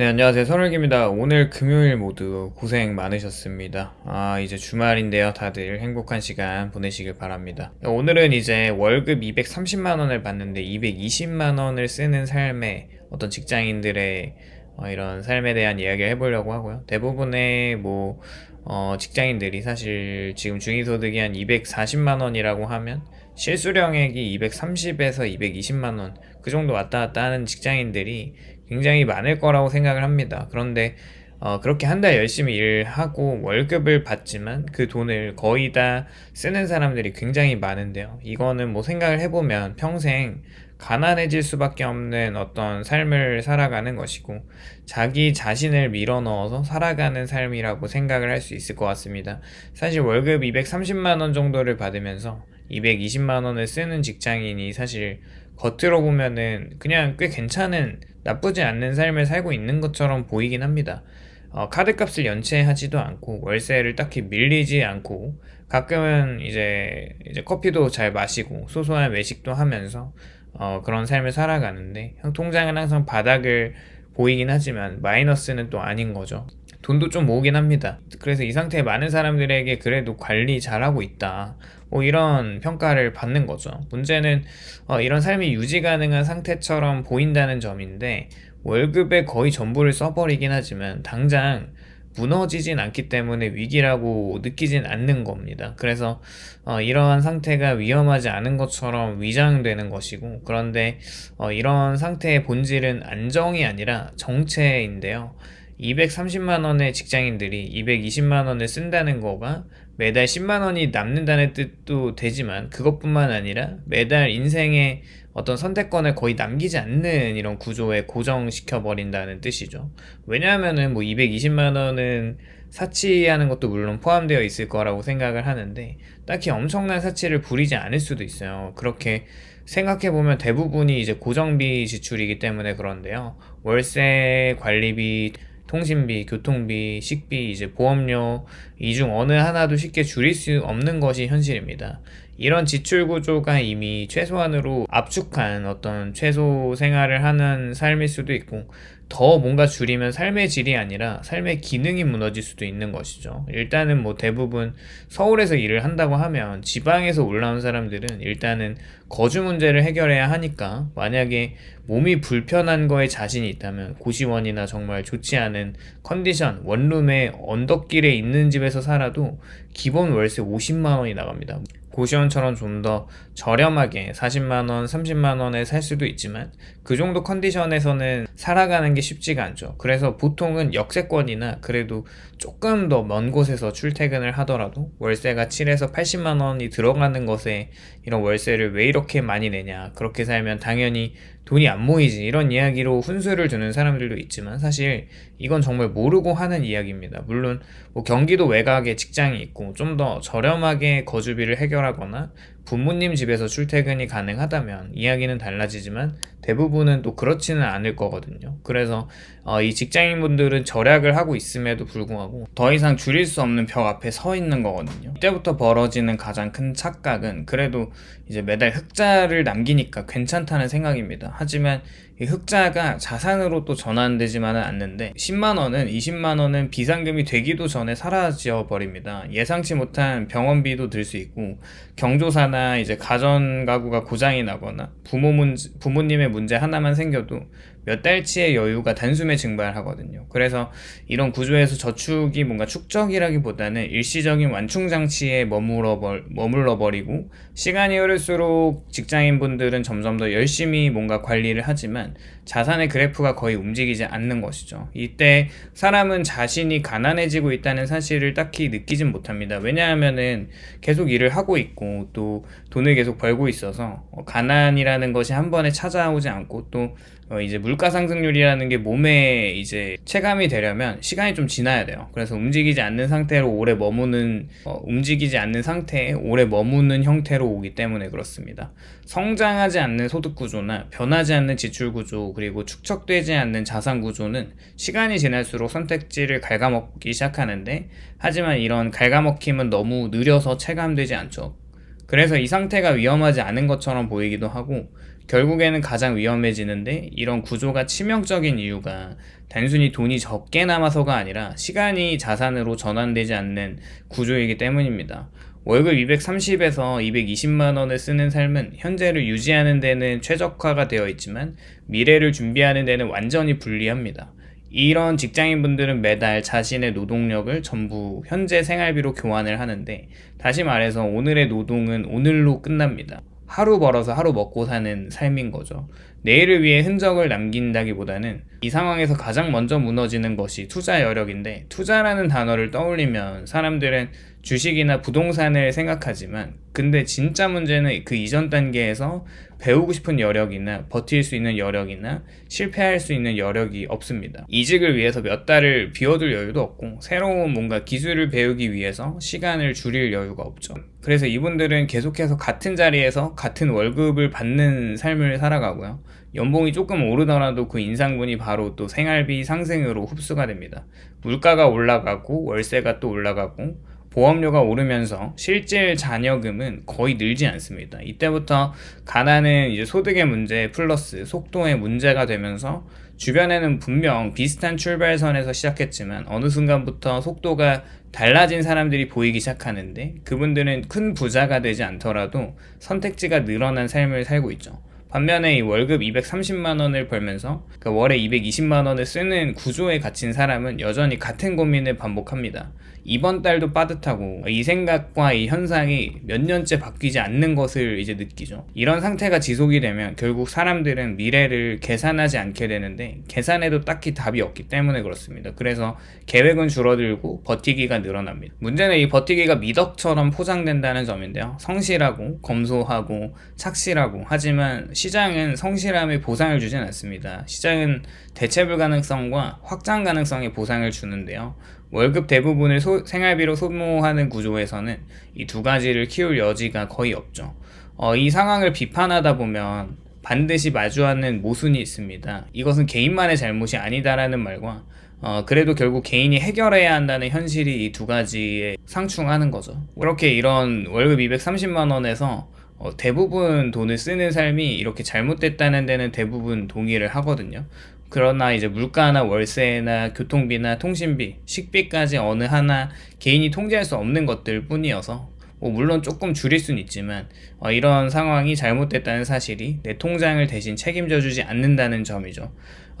네, 안녕하세요. 선울기입니다. 오늘 금요일 모두 고생 많으셨습니다. 아, 이제 주말인데요. 다들 행복한 시간 보내시길 바랍니다. 오늘은 이제 월급 230만원을 받는데 220만원을 쓰는 삶의 어떤 직장인들의 어, 이런 삶에 대한 이야기를 해보려고 하고요. 대부분의 뭐, 어, 직장인들이 사실 지금 중위소득이 한 240만원이라고 하면 실수령액이 230에서 220만원 그 정도 왔다 갔다 하는 직장인들이 굉장히 많을 거라고 생각을 합니다. 그런데 어, 그렇게 한 달 열심히 일하고 월급을 받지만 그 돈을 거의 다 쓰는 사람들이 굉장히 많은데요. 이거는 뭐 생각을 해보면 평생 가난해질 수밖에 없는 어떤 삶을 살아가는 것이고 자기 자신을 밀어넣어서 살아가는 삶이라고 생각을 할 수 있을 것 같습니다. 사실 월급 230만 원 정도를 받으면서 220만 원을 쓰는 직장인이 사실 겉으로 보면은 그냥 꽤 괜찮은 나쁘지 않는 삶을 살고 있는 것처럼 보이긴 합니다. 어, 카드 값을 연체하지도 않고 월세를 딱히 밀리지 않고 가끔은 이제 이제 커피도 잘 마시고 소소한 외식도 하면서 어, 그런 삶을 살아가는데 통장은 항상 바닥을 보이긴 하지만 마이너스는 또 아닌 거죠. 돈도 좀 모으긴 합니다. 그래서 이 상태에 많은 사람들에게 그래도 관리 잘하고 있다. 뭐 이런 평가를 받는 거죠. 문제는 어, 이런 삶이 유지 가능한 상태처럼 보인다는 점인데 월급의 거의 전부를 써버리긴 하지만 당장 무너지진 않기 때문에 위기라고 느끼진 않는 겁니다. 그래서 어, 이러한 상태가 위험하지 않은 것처럼 위장되는 것이고 그런데 어, 이런 상태의 본질은 안정이 아니라 정체인데요. 230만 원의 직장인들이 220만 원을 쓴다는 거가 매달 10만 원이 남는다는 뜻도 되지만 그것뿐만 아니라 매달 인생의 어떤 선택권을 거의 남기지 않는 이런 구조에 고정시켜 버린다는 뜻이죠. 왜냐하면은 뭐 220만 원은 사치하는 것도 물론 포함되어 있을 거라고 생각을 하는데 딱히 엄청난 사치를 부리지 않을 수도 있어요. 그렇게 생각해 보면 대부분이 이제 고정비 지출이기 때문에 그런데요. 월세, 관리비, 통신비, 교통비, 식비, 이제 보험료 이 중 어느 하나도 쉽게 줄일 수 없는 것이 현실입니다. 이런 지출 구조가 이미 최소한으로 압축한 어떤 최소 생활을 하는 삶일 수도 있고 더 뭔가 줄이면 삶의 질이 아니라 삶의 기능이 무너질 수도 있는 것이죠. 일단은 뭐 대부분 서울에서 일을 한다고 하면 지방에서 올라온 사람들은 일단은 거주 문제를 해결해야 하니까 만약에 몸이 불편한 거에 자신이 있다면 고시원이나 정말 좋지 않은 컨디션, 원룸에 언덕길에 있는 집에서 살아도 기본 월세 50만 원이 나갑니다. 고시원처럼 좀 더 저렴하게 40만원, 30만원에 살 수도 있지만 그 정도 컨디션에서는 살아가는 게 쉽지가 않죠. 그래서 보통은 역세권이나 그래도 조금 더 먼 곳에서 출퇴근을 하더라도 월세가 7에서 80만원이 들어가는 것에 이런 월세를 왜 이렇게 많이 내냐. 그렇게 살면 당연히 돈이 안 모이지. 이런 이야기로 훈수를 두는 사람들도 있지만 사실 이건 정말 모르고 하는 이야기입니다. 물론 뭐 경기도 외곽에 직장이 있고 좀 더 저렴하게 거주비를 해결하거나 부모님 집에서 출퇴근이 가능하다면 이야기는 달라지지만 대부분은 또 그렇지는 않을 거거든요. 그래서 어, 이 직장인분들은 절약을 하고 있음에도 불구하고 더 이상 줄일 수 없는 벽 앞에 서 있는 거거든요. 이때부터 벌어지는 가장 큰 착각은 그래도 이제 매달 흑자를 남기니까 괜찮다는 생각입니다. 하지만 이 흑자가 자산으로 또 전환되지만은 않는데 10만 원은 20만 원은 비상금이 되기도 전에 사라져 버립니다. 예상치 못한 병원비도 들 수 있고 경조사나 이제 가전 가구가 고장이 나거나 부모 문제, 부모님의 문제 하나만 생겨도 몇 달치의 여유가 단숨에 증발하거든요. 그래서 이런 구조에서 저축이 뭔가 축적이라기보다는 일시적인 완충 장치에 머물러 버리고 시간이 흐를수록 직장인분들은 점점 더 열심히 뭔가 관리를 하지만 자산의 그래프가 거의 움직이지 않는 것이죠. 이때 사람은 자신이 가난해지고 있다는 사실을 딱히 느끼진 못합니다. 왜냐하면은 계속 일을 하고 있고 또 돈을 계속 벌고 있어서 가난이라는 것이 한 번에 찾아오지 않고 또 어, 이제 물가 상승률이라는 게 몸에 이제 체감이 되려면 시간이 좀 지나야 돼요. 그래서 움직이지 않는 상태로 오래 머무는 어, 움직이지 않는 상태에 오래 머무는 형태로 오기 때문에 그렇습니다. 성장하지 않는 소득 구조나 변하지 않는 지출 구조 그리고 축적되지 않는 자산 구조는 시간이 지날수록 선택지를 갉아먹기 시작하는데 하지만 이런 갉아먹힘은 너무 느려서 체감되지 않죠. 그래서 이 상태가 위험하지 않은 것처럼 보이기도 하고 결국에는 가장 위험해지는데 이런 구조가 치명적인 이유가 단순히 돈이 적게 남아서가 아니라 시간이 자산으로 전환되지 않는 구조이기 때문입니다. 월급 230에서 220만 원을 쓰는 삶은 현재를 유지하는 데는 최적화가 되어 있지만 미래를 준비하는 데는 완전히 불리합니다. 이런 직장인분들은 매달 자신의 노동력을 전부 현재 생활비로 교환을 하는데 다시 말해서 오늘의 노동은 오늘로 끝납니다. 하루 벌어서 하루 먹고 사는 삶인 거죠. 내일을 위해 흔적을 남긴다기보다는 이 상황에서 가장 먼저 무너지는 것이 투자 여력인데 투자라는 단어를 떠올리면 사람들은 주식이나 부동산을 생각하지만 근데 진짜 문제는 그 이전 단계에서 배우고 싶은 여력이나 버틸 수 있는 여력이나 실패할 수 있는 여력이 없습니다. 이직을 위해서 몇 달을 비워둘 여유도 없고 새로운 뭔가 기술을 배우기 위해서 시간을 줄일 여유가 없죠. 그래서 이분들은 계속해서 같은 자리에서 같은 월급을 받는 삶을 살아가고요. 연봉이 조금 오르더라도 그 인상분이 바로 또 생활비 상승으로 흡수가 됩니다. 물가가 올라가고 월세가 또 올라가고 보험료가 오르면서 실질 자녀금은 거의 늘지 않습니다. 이때부터 가난은 이제 소득의 문제 플러스 속도의 문제가 되면서 주변에는 분명 비슷한 출발선에서 시작했지만 어느 순간부터 속도가 달라진 사람들이 보이기 시작하는데 그분들은 큰 부자가 되지 않더라도 선택지가 늘어난 삶을 살고 있죠. 반면에 이 월급 230만 원을 벌면서 그 월에 220만 원을 쓰는 구조에 갇힌 사람은 여전히 같은 고민을 반복합니다. 이번 달도 빠듯하고 이 생각과 이 현상이 몇 년째 바뀌지 않는 것을 이제 느끼죠. 이런 상태가 지속이 되면 결국 사람들은 미래를 계산하지 않게 되는데 계산해도 딱히 답이 없기 때문에 그렇습니다. 그래서 계획은 줄어들고 버티기가 늘어납니다. 문제는 이 버티기가 미덕처럼 포장된다는 점인데요. 성실하고 검소하고 착실하고 하지만 시장은 성실함에 보상을 주진 않습니다. 시장은 대체 불가능성과 확장 가능성에 보상을 주는데요. 월급 대부분을 소, 생활비로 소모하는 구조에서는 이 두 가지를 키울 여지가 거의 없죠. 어, 이 상황을 비판하다 보면 반드시 마주하는 모순이 있습니다. 이것은 개인만의 잘못이 아니다라는 말과 어, 그래도 결국 개인이 해결해야 한다는 현실이 이 두 가지에 상충하는 거죠. 그렇게 이런 월급 230만 원에서 어, 대부분 돈을 쓰는 삶이 이렇게 잘못됐다는 데는 대부분 동의를 하거든요. 그러나 이제 물가나 월세나 교통비나 통신비, 식비까지 어느 하나 개인이 통제할 수 없는 것들 뿐이어서 뭐 물론 조금 줄일 수는 있지만 어, 이런 상황이 잘못됐다는 사실이 내 통장을 대신 책임져 주지 않는다는 점이죠.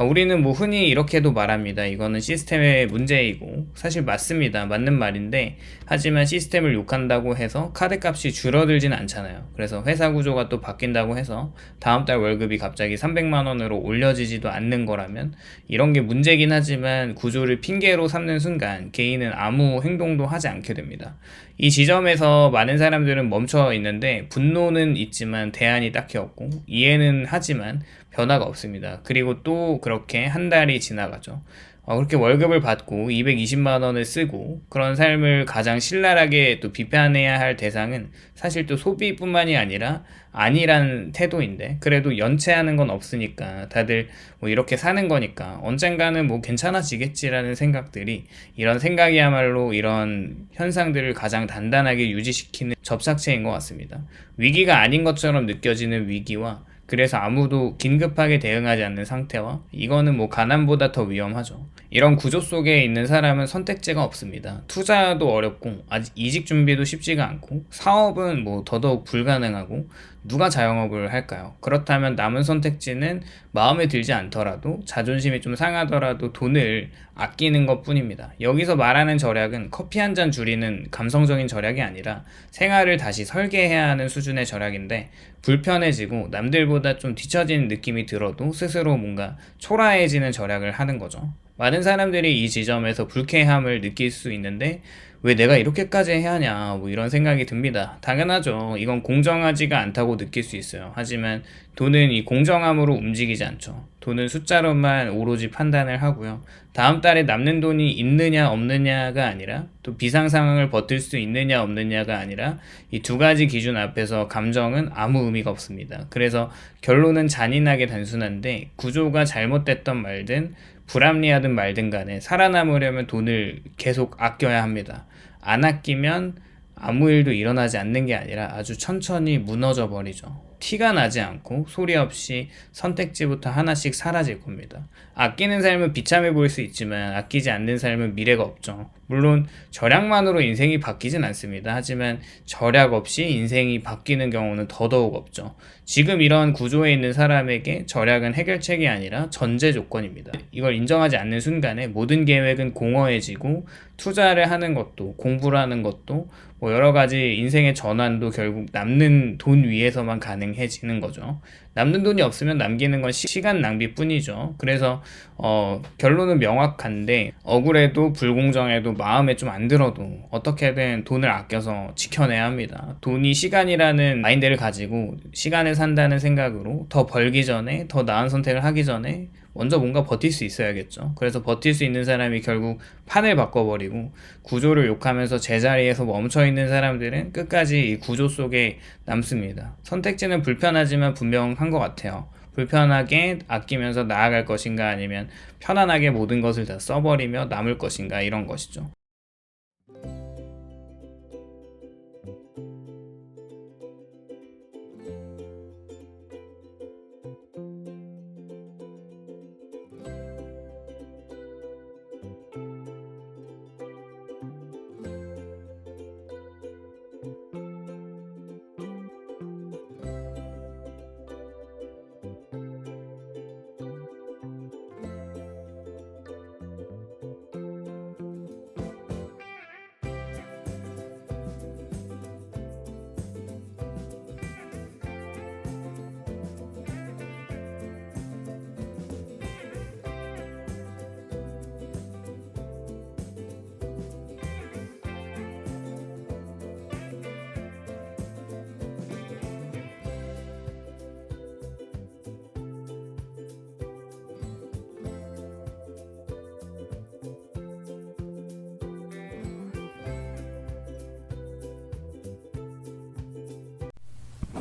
어, 우리는 뭐 흔히 이렇게도 말합니다. 이거는 시스템의 문제이고 사실 맞습니다. 맞는 말인데 하지만 시스템을 욕한다고 해서 카드 값이 줄어들지는 않잖아요. 그래서 회사 구조가 또 바뀐다고 해서 다음 달 월급이 갑자기 300만 원으로 올려지지도 않는 거라면 이런 게 문제긴 하지만 구조를 핑계로 삼는 순간 개인은 아무 행동도 하지 않게 됩니다. 이 지점에서 많은 사람들은 멈춰 있는데 분노는 있지만 대안이 딱히 없고 이해는 하지만 변화가 없습니다. 그리고 또 그렇게 한 달이 지나가죠. 어, 그렇게 월급을 받고 220만 원을 쓰고 그런 삶을 가장 신랄하게 또 비판해야 할 대상은 사실 또 소비뿐만이 아니라 아니란 태도인데 그래도 연체하는 건 없으니까 다들 뭐 이렇게 사는 거니까 언젠가는 뭐 괜찮아지겠지라는 생각들이 이런 생각이야말로 이런 현상들을 가장 단단하게 유지시키는 접착체인 것 같습니다. 위기가 아닌 것처럼 느껴지는 위기와 그래서 아무도 긴급하게 대응하지 않는 상태와 이거는 뭐 가난보다 더 위험하죠. 이런 구조 속에 있는 사람은 선택지가 없습니다. 투자도 어렵고 아직 이직 준비도 쉽지가 않고 사업은 뭐 더더욱 불가능하고 누가 자영업을 할까요? 그렇다면 남은 선택지는 마음에 들지 않더라도 자존심이 좀 상하더라도 돈을 아끼는 것 뿐입니다. 여기서 말하는 절약은 커피 한 잔 줄이는 감성적인 절약이 아니라 생활을 다시 설계해야 하는 수준의 절약인데 불편해지고 남들보다 좀 뒤처진 느낌이 들어도 스스로 뭔가 초라해지는 절약을 하는 거죠. 많은 사람들이 이 지점에서 불쾌함을 느낄 수 있는데 왜 내가 이렇게까지 해야 하냐 뭐 이런 생각이 듭니다. 당연하죠. 이건 공정하지가 않다고 느낄 수 있어요. 하지만 돈은 이 공정함으로 움직이지 않죠. 돈은 숫자로만 오로지 판단을 하고요. 다음 달에 남는 돈이 있느냐 없느냐가 아니라 또 비상 상황을 버틸 수 있느냐 없느냐가 아니라 이 두 가지 기준 앞에서 감정은 아무 의미가 없습니다. 그래서 결론은 잔인하게 단순한데 구조가 잘못됐던 말든 불합리하든 말든 간에 살아남으려면 돈을 계속 아껴야 합니다. 안 아끼면 아무 일도 일어나지 않는 게 아니라 아주 천천히 무너져 버리죠. 티가 나지 않고 소리 없이 선택지부터 하나씩 사라질 겁니다. 아끼는 삶은 비참해 보일 수 있지만 아끼지 않는 삶은 미래가 없죠. 물론 절약만으로 인생이 바뀌진 않습니다. 하지만 절약 없이 인생이 바뀌는 경우는 더더욱 없죠. 지금 이런 구조에 있는 사람에게 절약은 해결책이 아니라 전제 조건입니다. 이걸 인정하지 않는 순간에 모든 계획은 공허해지고 투자를 하는 것도 공부를 하는 것도 뭐 여러 가지 인생의 전환도 결국 남는 돈 위에서만 가능해지는 거죠. 남는 돈이 없으면 남기는 건 시- 시간 낭비뿐이죠. 그래서 어, 결론은 명확한데 억울해도 불공정해도 마음에 좀 안 들어도 어떻게든 돈을 아껴서 지켜내야 합니다. 돈이 시간이라는 마인드를 가지고 시간을 산다는 생각으로 더 벌기 전에 더 나은 선택을 하기 전에 먼저 뭔가 버틸 수 있어야겠죠. 그래서 버틸 수 있는 사람이 결국 판을 바꿔버리고 구조를 욕하면서 제자리에서 멈춰 있는 사람들은 끝까지 이 구조 속에 남습니다. 선택지는 불편하지만 분명 한 것 같아요. 불편하게 아끼면서 나아갈 것인가 아니면 편안하게 모든 것을 다 써버리며 남을 것인가 이런 것이죠.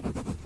you